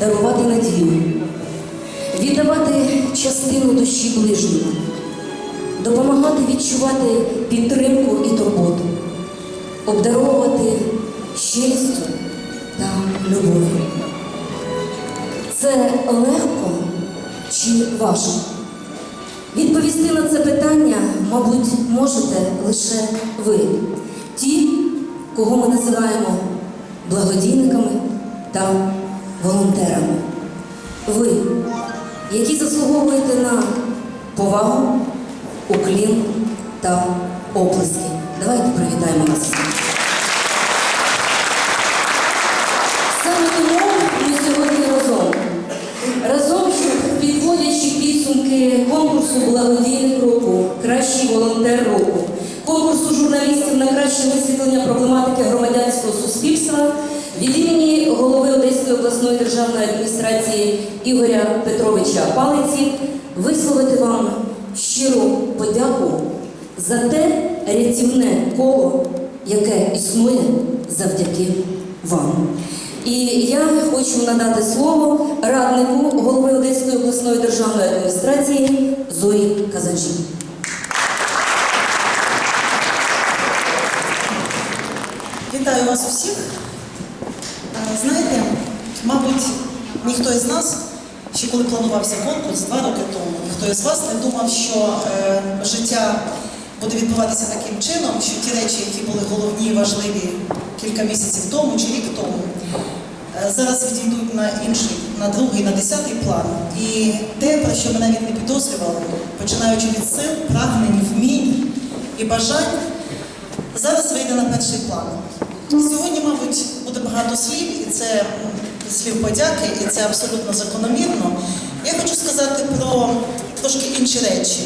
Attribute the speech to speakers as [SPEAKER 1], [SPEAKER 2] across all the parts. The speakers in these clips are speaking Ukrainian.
[SPEAKER 1] дарувати надію, віддавати частину душі ближньому, допомагати відчувати підтримку і турботу, обдаровувати щирістю та любов'ю. Це легко чи важко? Відповісти на це питання, мабуть, можете лише ви, ті, кого ми називаємо благодійниками та волонтерами. Ви, які заслуговуєте на повагу, уклін та оплески. Давайте привітаємо нас.
[SPEAKER 2] Ніхто із нас, ще коли планувався конкурс два роки тому, ніхто із вас не думав, що е, життя буде відбуватися таким чином, що ті речі, які були головні і важливі кілька місяців тому чи рік тому, е, зараз відійдуть на інший, на другий, на десятий план. І те, про що ми навіть не підозрювали, починаючи від сил, прагнень, вмінь і бажань, зараз вийде на перший план. Сьогодні, мабуть, буде багато слів, і це слів подяки, і це абсолютно закономірно. Я хочу сказати про трошки інші речі.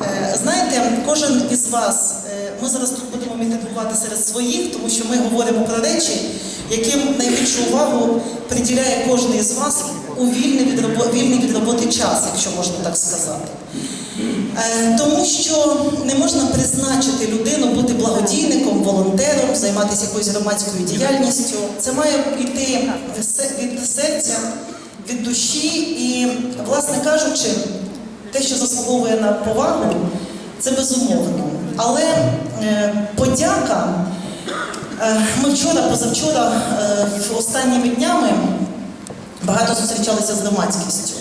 [SPEAKER 2] Е, Знаєте, кожен із вас, е, ми зараз тут будемо мітингувати серед своїх, тому що ми говоримо про речі, яким найбільшу увагу приділяє кожен із вас у вільний від роботи, вільний від роботи час, якщо можна так сказати. Е, Тому що не можна призначити людину бути благодійником, волонтером, займатися якоюсь громадською діяльністю. Це має йти від серця, від душі і, власне кажучи, те, що заслуговує на повагу, це безумовно. Але е, подяка. Е, Ми вчора, позавчора, останніми днями багато зустрічалися з громадськістю.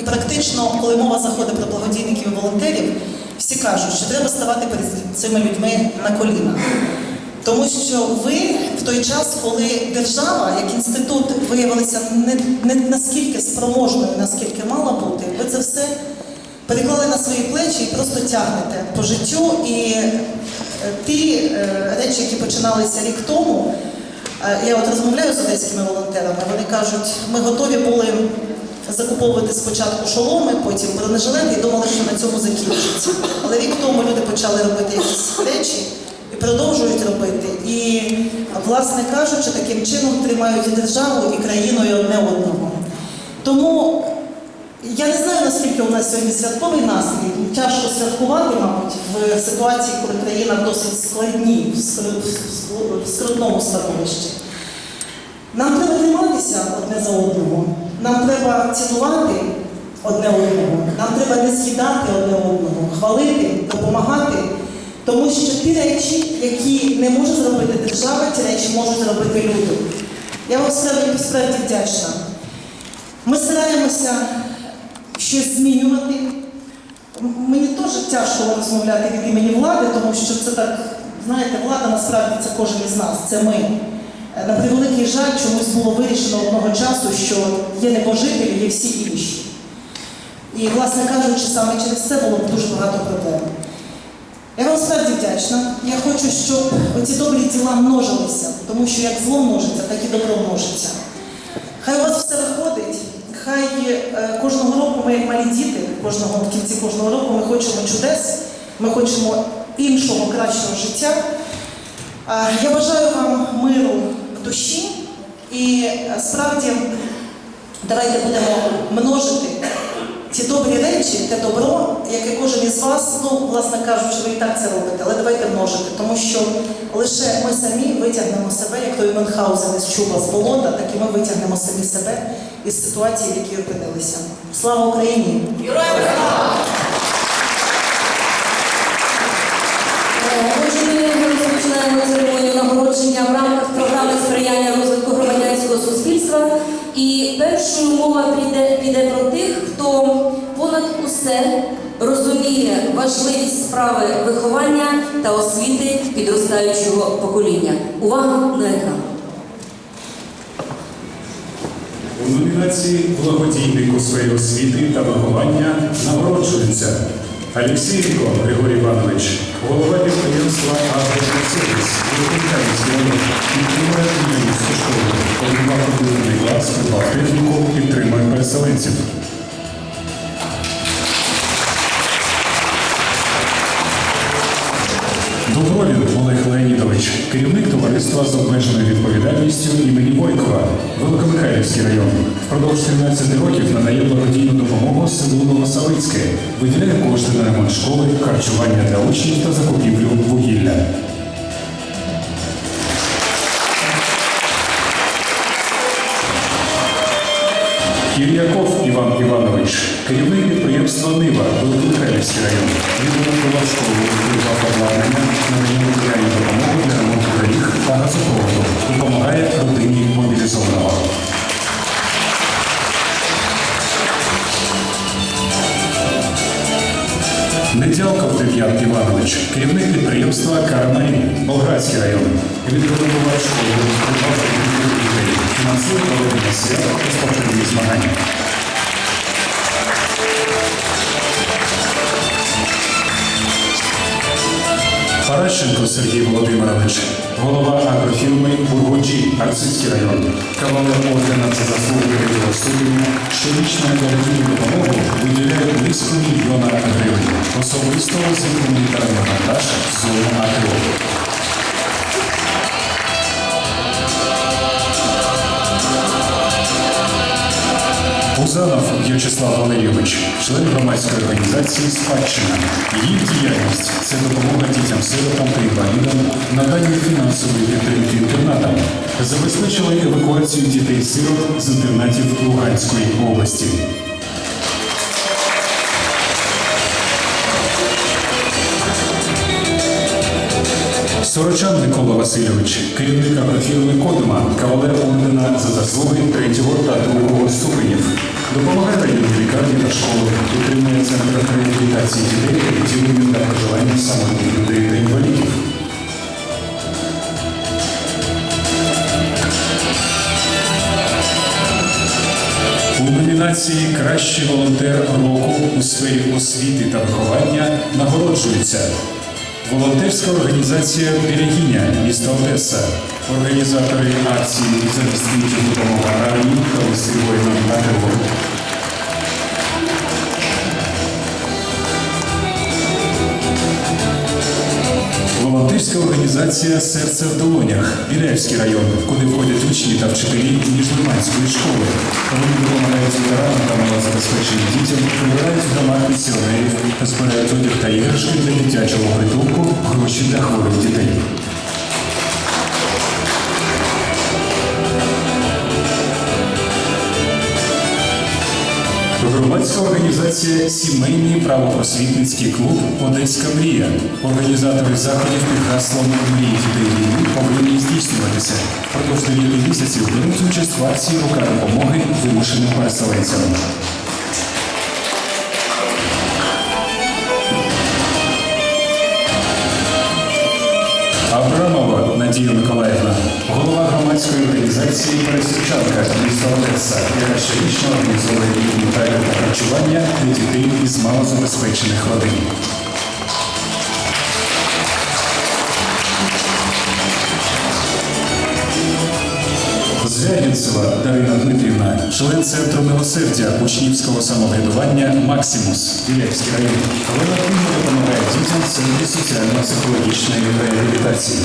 [SPEAKER 2] І практично, коли мова заходить про благодійників і волонтерів, всі кажуть, що треба ставати перед цими людьми на коліна. Тому що ви в той час, коли держава як інститут виявилася не, не наскільки спроможною, наскільки мала бути, ви це все переклали на свої плечі і просто тягнете по життю. І е, ті е, речі, які починалися рік тому, е, я от розмовляю з одеськими волонтерами, вони кажуть, ми готові були закуповувати спочатку шоломи, потім бронежилети і думали, що на цьому закінчиться. Але рік тому люди почали робити якісь речі і продовжують робити. І, власне кажучи, таким чином тримають і державу, і країну, і одне одного. Тому я не знаю, наскільки у нас сьогодні святковий настрій. Тяжко святкувати, мабуть, в ситуації, коли країна досить складній, в скрутному становищі. Нам треба триматися. Нам треба цінувати одне одного. Нам треба не з'їдати одне одного, хвалити, допомагати. Тому що ті речі, які не може зробити держава, ті речі можуть зробити люди. Я вам справді, вдячна. Ми стараємося щось змінювати. Мені теж тяжко розмовляти від імені влади, тому що це так, знаєте, влада насправді це кожен із нас, це ми. Е, На превеликий жаль, чомусь було вирішено одного часу, що є небожителі, є всі інші. І, власне кажучи, саме через це було дуже багато проблем. Я вам справді вдячна. Я хочу, щоб оці добрі діла множилися, тому що як зло множиться, так і добро множиться. Хай у вас все виходить, хай е, кожного року ми, як малі діти, кожного в кінці кожного року ми хочемо чудес, ми хочемо іншого, кращого життя. Я бажаю вам миру душі і е, справді давайте будемо множити ті добрі речі, те добро, яке кожен із вас, ну, власне кажучи, ви і так це робите, але давайте множити, тому що лише ми самі витягнемо себе, як той Мюнхгаузен із чуба з болота, так і ми витягнемо самі себе із ситуації, в якій опинилися. Слава Україні!
[SPEAKER 1] Отже, ми розпочинаємо церемонію нагородження в рамках сприяння розвитку громадянського суспільства. І першою мова піде, піде про тих, хто понад усе розуміє важливість справи виховання та освіти підростаючого покоління. Увага на екран.
[SPEAKER 3] У номінації Благодійник у сфері освіти та виховання нагороджується Алексєєнко Григорій Іванович, голова підприємства «Агросервіс» Великомихайлівський район, підтримує. Добровін Олег Леонідович, керівник товариства з обмеженою відповідальністю імені Войкова, Великомихайлівський район. Впродовж 13 років надає благодійну допомогу селу Новосавицьке, виділяє кошти на ремонт школи, харчування для учнів та закупівлю вугілля. Кір'яков Іван Іванович, керівник підприємства Нива, Великомихайлівський район. Він винаходив школу, придбав обладнання, надає матеріальну допомогу для ремонту доріг та газопроводу. Допомагає родині мобілізованого. Недялков Дем'ян Іванович, керівник підприємства Кармарін, Болградський район. Він рекомендував школу, техніку дітей, фінансує та спортивні змагання. Паращенко Сергій Володимирович, голова агрофірми Бургуджі, Арцизький район, кавалер ордена за заслуги перед ступеня, щорічно на благодійну допомогу виділяє близько мільйона гривень. Особисто з гуманітарний монтаж з зони Пузанов В'ячеслав Валерійович, член громадської організації Спадщина. Її діяльність це допомога дітям-сиротам та інвалідам, надання фінансової підтримки інтернатам, забезпечили евакуацію дітей-сирот з інтернатів Луганської області. Сорочан Микола Васильович, керівник агрофірми Кодима, кавалер ордена за заслуги третього та другого ступенів. Допомагає районній лікарні та школи, підтримує центр реабілітації дітей відділення для проживання самотніх людей та інвалідів. У номінації Кращий волонтер року у сфері освіти та виховання нагороджується волонтерська організація Берегиня міста Одеса, організатори акції «Захисники Волонтерська організація Серце в долонях Біляївський район, куди входять учні та вчителі Ніжлиманської школи. Вони допомагають ветеранам та малозабезпеченим дітям, прибирають в домах пенсіонерів, збирають одяг та іграшки для дитячого притулку, гроші для хворих дітей. Громадська організація Сімейний правопросвітницький клуб Одеська мрія. Організатори заходів під гаслом Мрії дітей повинні здійснюватися. Продовж 9 місяців беруть участь в акції рука допомоги вимушеним переселенцям. Абрамова Надія Миколаївна, голова громадської організації Пересічанка міста Одеса, яка щорічно організовує гуманітарне харчування для дітей із малозабезпечених родин. Звягінцева Дарина Дмитрівна, член центру милосердя учнівського самоврядування Максимус, Вілявський район. Вона допомагає дітям в центрі соціально-психологічної реабілітації.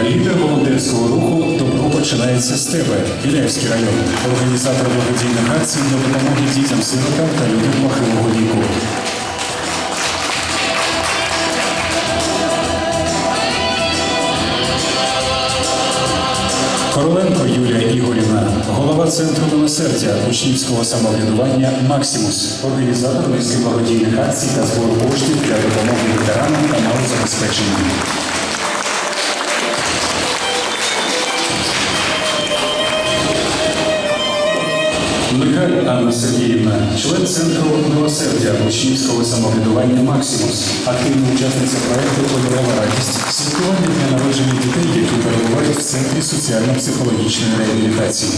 [SPEAKER 3] Лідер волонтерського руху добро починається з тебе. Біляївський район, організатор благодійних акцій до допомоги дітям сиротам та людям похилого віку. Короленко Юлія Ігорівна, голова центру милосердя учнівського самоврядування Максимус, організатор низки благодійних акцій та збору коштів для допомоги ветеранам та малозабезпеченим. Михайль Анна Сергіївна, член центру милосердя учнівського самоврядування Максимус, активна учасниця проекту Кольорова радість, святкування для народження дітей, які перебувають в центрі соціально-психологічної реабілітації.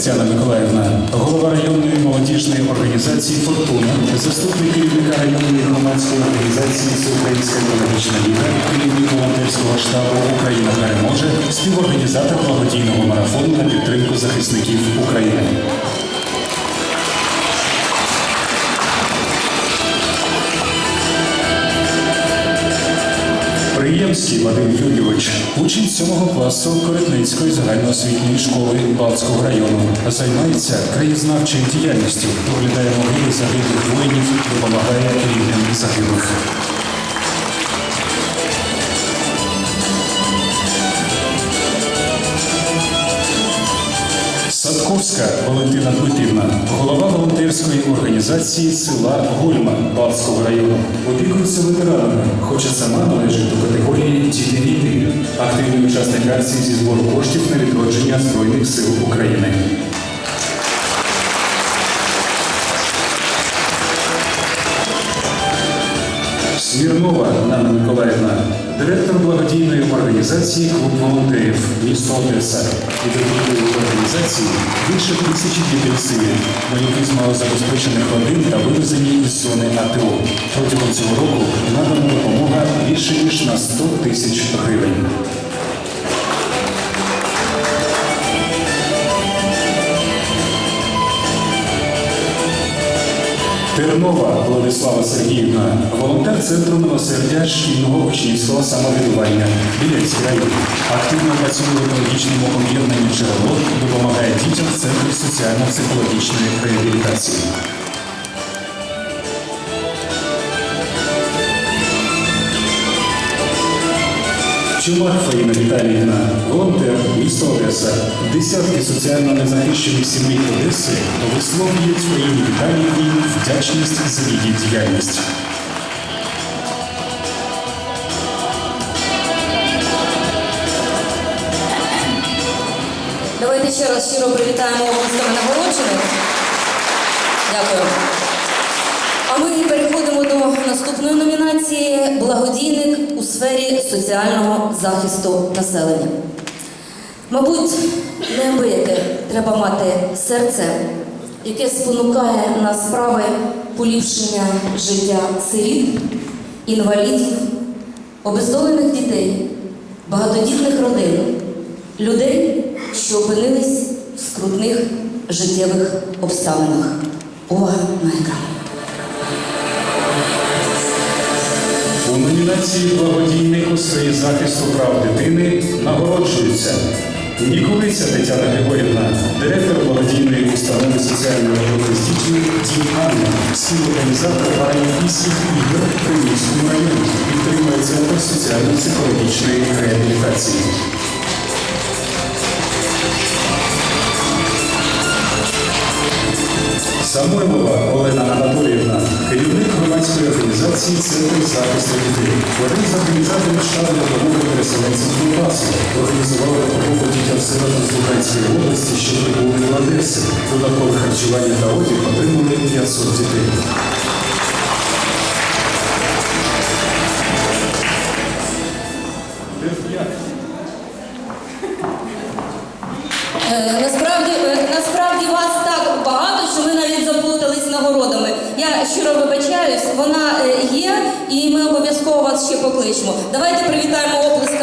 [SPEAKER 3] Тетяна Миколаївна, голова районної молодіжної організації Фортуна, заступник керівника районної громадської організації Всеукраїнська економічна ліга, керівник волонтерського штабу Україна переможе, співорганізатор благодійного марафону на підтримку захисників України. Приємський Вадим Юрійович, учень 7 класу Коротницької загальноосвітньої школи Балтського району, займається краєзнавчою діяльністю, доглядає могили загиблих воїнів, допомагає рівням загиблих. Садковська Валентина Дмитрівна, голова волонтерської організації села Гольма Балтського району. Опікується ветеранами, хоча сама належить до категорії діти війни. Активний учасник акції зі збору коштів на відродження Збройних сил України. Смірнова Нана Миколаївна, директор благодійної організації Клуб волонтерів місто Одеса. І до організації більше тисячі дітей сирі, вояки з малозабезпечених родин та вивезені із зони АТО. Протягом цього року надана допомога більше ніж на 100 тисяч гривень. Тернова Владислава Сергіївна, волонтер Центру милосердя шкільного учнівського самоврядування Білецький район. Активно працює в екологічному об'єднанні джерело, допомагає дітям в центрі соціально-психологічної реабілітації. Чумак Фаїна Віталіївна, волонтер, Одеса. Десятки соціально незахищених сімей Одеси висловлюють Фаїні Віталіївні вдячність за її діяльність.
[SPEAKER 1] Давайте ще раз щиро привітаємо обласками нагороджених. Дякую. А ми переходимо до наступної номінації Благодійник у сфері соціального захисту населення. Мабуть, неабияке треба мати серце, яке спонукає на справи поліпшення життя сиріт, інвалідів, обездолених дітей, багатодітних родин, людей, що опинились в скрутних життєвих обставинах. Увага на екран.
[SPEAKER 3] У номінації Благодійник у захисту прав дитини нагороджуються Ніколиця Тетяна Григорівна, директор благодійної установи соціальної роботи з дітьми Дім Анна, співорганізатор паралімпійських ігор в Кремлівському районі, підтримує центр соціально-психологічної реабілітації. Самойлова Олена Анатоліївна, керівник громадської організації Центр захисту дітей. Один з організаторів штабу допомоги переселенцям з Донбасу організували допомогу дітям сиротам з Луганської області, що прибули в Одесі. Додаткове харчування та одяг отримали 500 дітей.
[SPEAKER 1] Е, Насправді, е, насправді вас так багато, що ви навіть заплутались нагородами. Я щиро вибачаюсь, вона е, є, і ми обов'язково вас ще покличемо. Давайте привітаємо оплесками.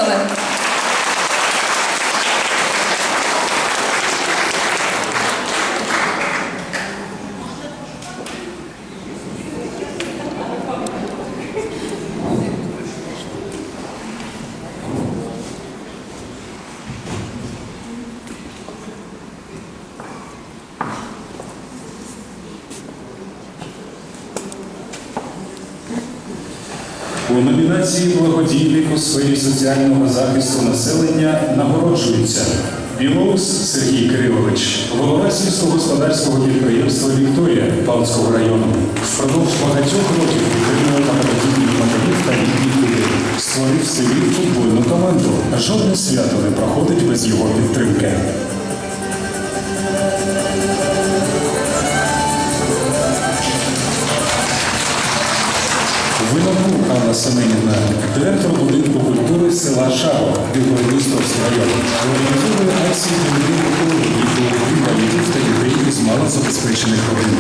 [SPEAKER 3] У номінації Благодійник у сфері соціального захисту населення нагороджується Білоус Сергій Кирилович, голова сільськогосподарського підприємства Вікторія Павловського району. Впродовж багатьох років підтримував багатодітних матерів та літніх людей. Створив в футбольну команду. Жодне свято не проходить без його підтримки. Анна Семенівна, директор будинку культури села Шаро, Білгородністровський район, організовує акції будинку і для інвалідів та дітей із малозабезпечених родин.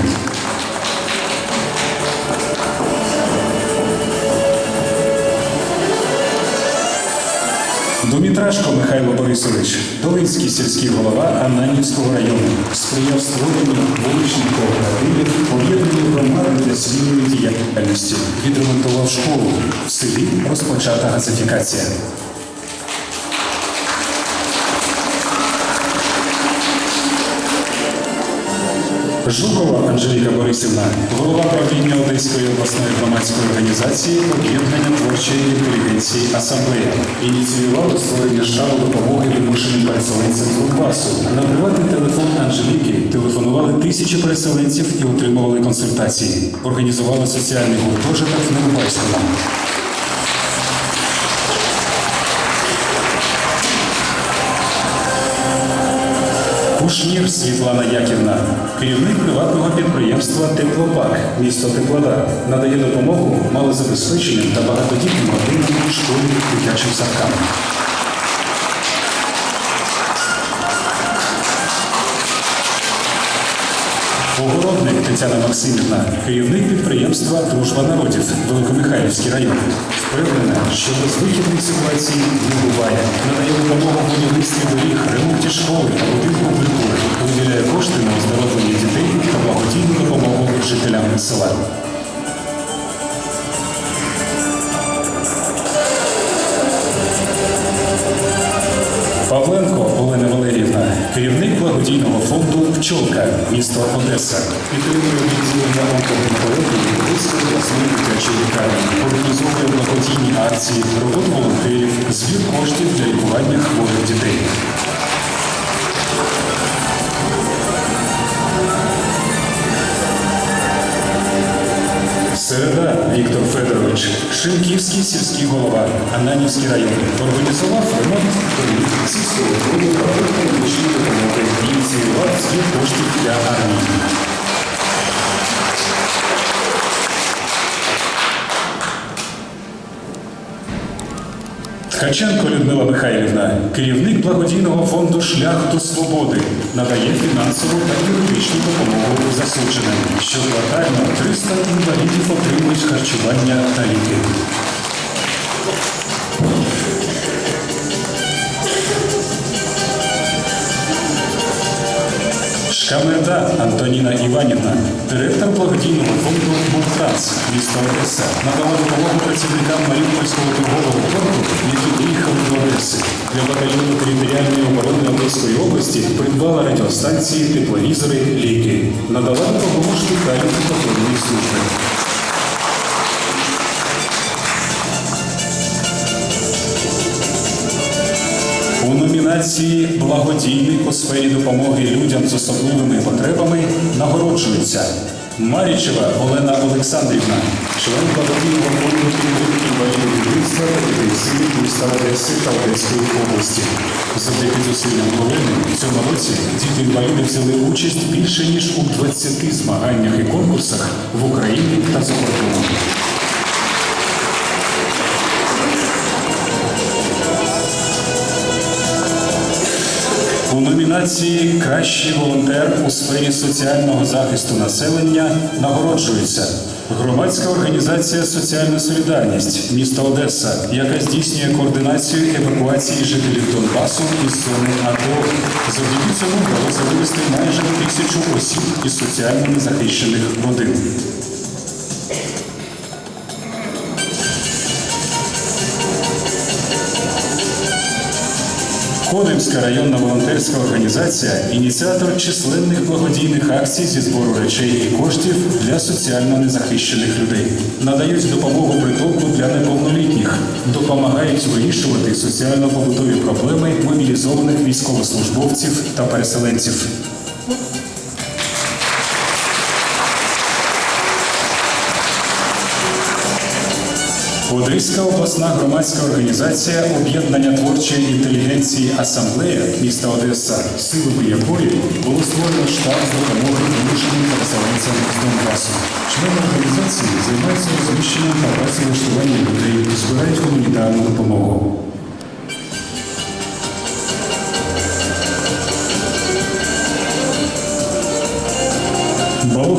[SPEAKER 3] Домітрашко Михайло Борисович, Долинський сільський голова Ананівського району, сприяв створенню вуличних кооперативів, об'єднані громади для спільної діяльності, відремонтував школу. В селі розпочата газифікація. Жукова Анжеліка Борисівна, голова правління Одеської обласної громадської організації об'єднання творчої інтелігенції Асамблея. Ініціювали створення штабу допомоги вимушеним переселенцям Донбасу. На приватний телефон Анжеліки телефонували тисячі переселенців і отримували консультації. Організували соціальний гуртожиток в Нерубайському. Кушнір Світлана Яківна, керівник приватного підприємства Теплопак, місто Теплодар, надає допомогу малозабезпеченим та багатодітним родинам, школі, дитячим садкам. Огородник Тетяна Максимівна, керівник підприємства Дружба народів, Великомихайлівський район. Впевнена, що безвихідних ситуацій не буває. Надає допомогу будівництві доріг, ремонті школи та будинку культури. Виділяє кошти на оздоровлення дітей та благодійну допомогу жителям села. Павленко керівник благодійного фонду Пчолка, місто Одеса, підтримує відділення онкогематології Одеської обласної дитячої лікарні, організовує благодійні акції, роботу волонтерів, збір коштів для лікування хворих дітей. Середа Віктор Федорович, Шинківський сільський голова, Ананівський район, організував Ткаченко Людмила Михайлівна, керівник благодійного фонду Шлях до свободи, надає фінансову та юридичну допомогу засудженим. Щоквартально 300 інвалідів отримують харчування та ліки. Шкамерда Антоніна Іванівна, директор благодійного фонду «Муртранс» міста Одеса, надала допомогу працівникам Маріупольського торгового фонду, які приїхали до Одеси. Для батальйону територіальної оборони Одеської області придбала радіостанції, тепловізори, ліки. Надала допомогу шпиталю та служби. У номінації Благодійник у сфері допомоги людям з особливими потребами нагороджується Марічева Олена Олександрівна, член благодійного фонду підтримки інвалідів дитинства та дітей міста Одеси та Одеської області. Завдяки зусиллям Олени в цьому році діти інваліди взяли участь більше ніж у 20 змаганнях і конкурсах в Україні та за кордоном. У номінації Кращий волонтер у сфері соціального захисту населення нагороджується громадська організація Соціальна солідарність міста Одеса, яка здійснює координацію евакуації жителів Донбасу із зони АТО. Завдяки цьому вдалося вивезти майже тисячу осіб із соціально незахищених родин. Ходимська районна волонтерська організація ініціатор численних благодійних акцій зі збору речей і коштів для соціально незахищених людей. Надають допомогу притулку для неповнолітніх, допомагають вирішувати соціально-побутові проблеми мобілізованих військовослужбовців та переселенців. Одеська обласна громадська організація об'єднання творчої інтелігенції Асамблея міста Одеса, силами якої було створено штаб з допомоги вимушеним переселенцям з Донбасу. Члени організації займаються розміщенням та працевлаштуванням людей, збирають гуманітарну допомогу.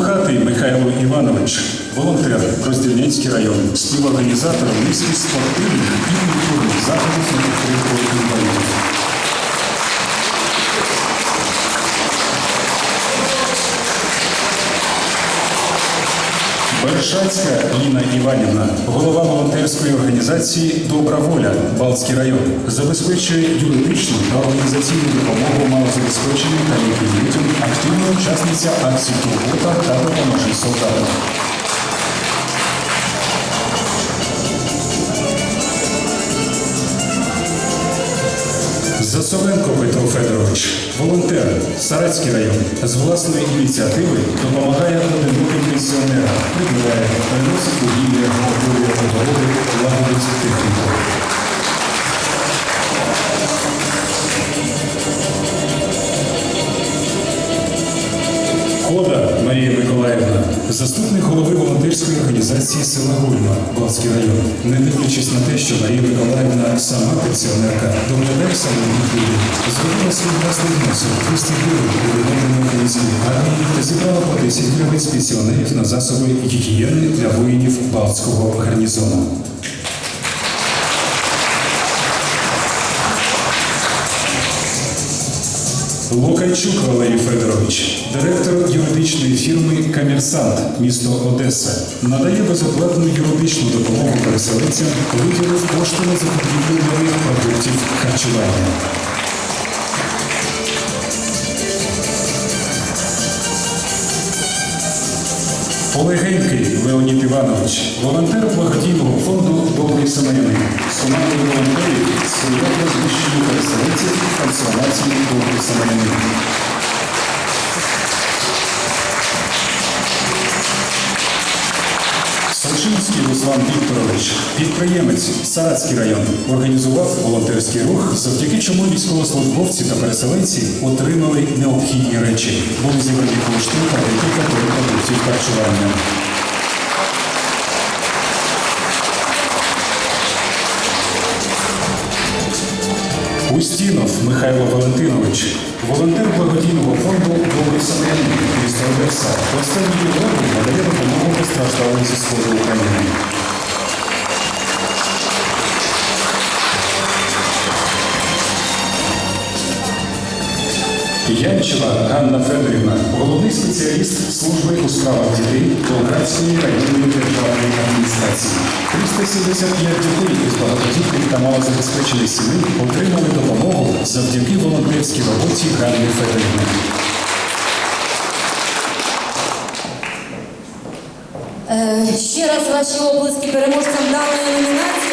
[SPEAKER 3] Балухатий Михайло Іванович, волонтер, Роздільницький район, співорганізатор низки спортивних і культурних заходів Бершацька Ліна Іванівна, голова волонтерської організації Добра воля Балтський район, забезпечує юридичну та організаційну допомогу малозабезпеченим та літнім людям, активна учасниця акцій Турбота та допоможі солдатам. Засовенко Петро Федорович, волонтер, Сарацький район, з власної ініціативи допомагає одиноким пенсіонерам, прибирає, приносить вугілля, готує огороди, лагодить техніку. Організації села Гульма, Балтський район. Не дивлячись на те, що Марія Миколаївна сама пенсіонерка, доглядає самих людей, зробила свій власний внесок 200 гривень у відновлення української армії та зібрала по 10 гривень з пенсіонерів на засоби гігієни для воїнів Балтського гарнізону. Лукайчук Валерій Федорович, директор юридичної фірми Комерсант, місто Одеса, надає безоплатну юридичну допомогу переселенцям, виділив кошти на закупівлю нових продуктів харчування. Олегенький Леонід Іванович, волонтер благодійного фонду Добрий Самарянин. З командою волонтерів сприяв розміщенню переселенців в трансформації Добрий Самарянин. Руслан Вікторович, підприємець, Саратський район, організував волонтерський рух, завдяки чому військовослужбовці та переселенці отримали необхідні речі. Були зібрані кошти та декілька продуктів харчування. Устінов Михайло Валентинович, волонтер благодійного фонду Добрий Самарянин міста Одеса. Останні роки надає допомогу постраждалим зі сходу України. Янчева Ганна Федорівна, головний спеціаліст служби у справах дітей Болградської районної державної адміністрації. 375 дітей із багатодітних та малозабезпечених сімей отримали допомогу завдяки волонтерській роботі Ганни Федорівни.
[SPEAKER 1] Е, Ще раз ваші оплески переможцям даної номінації.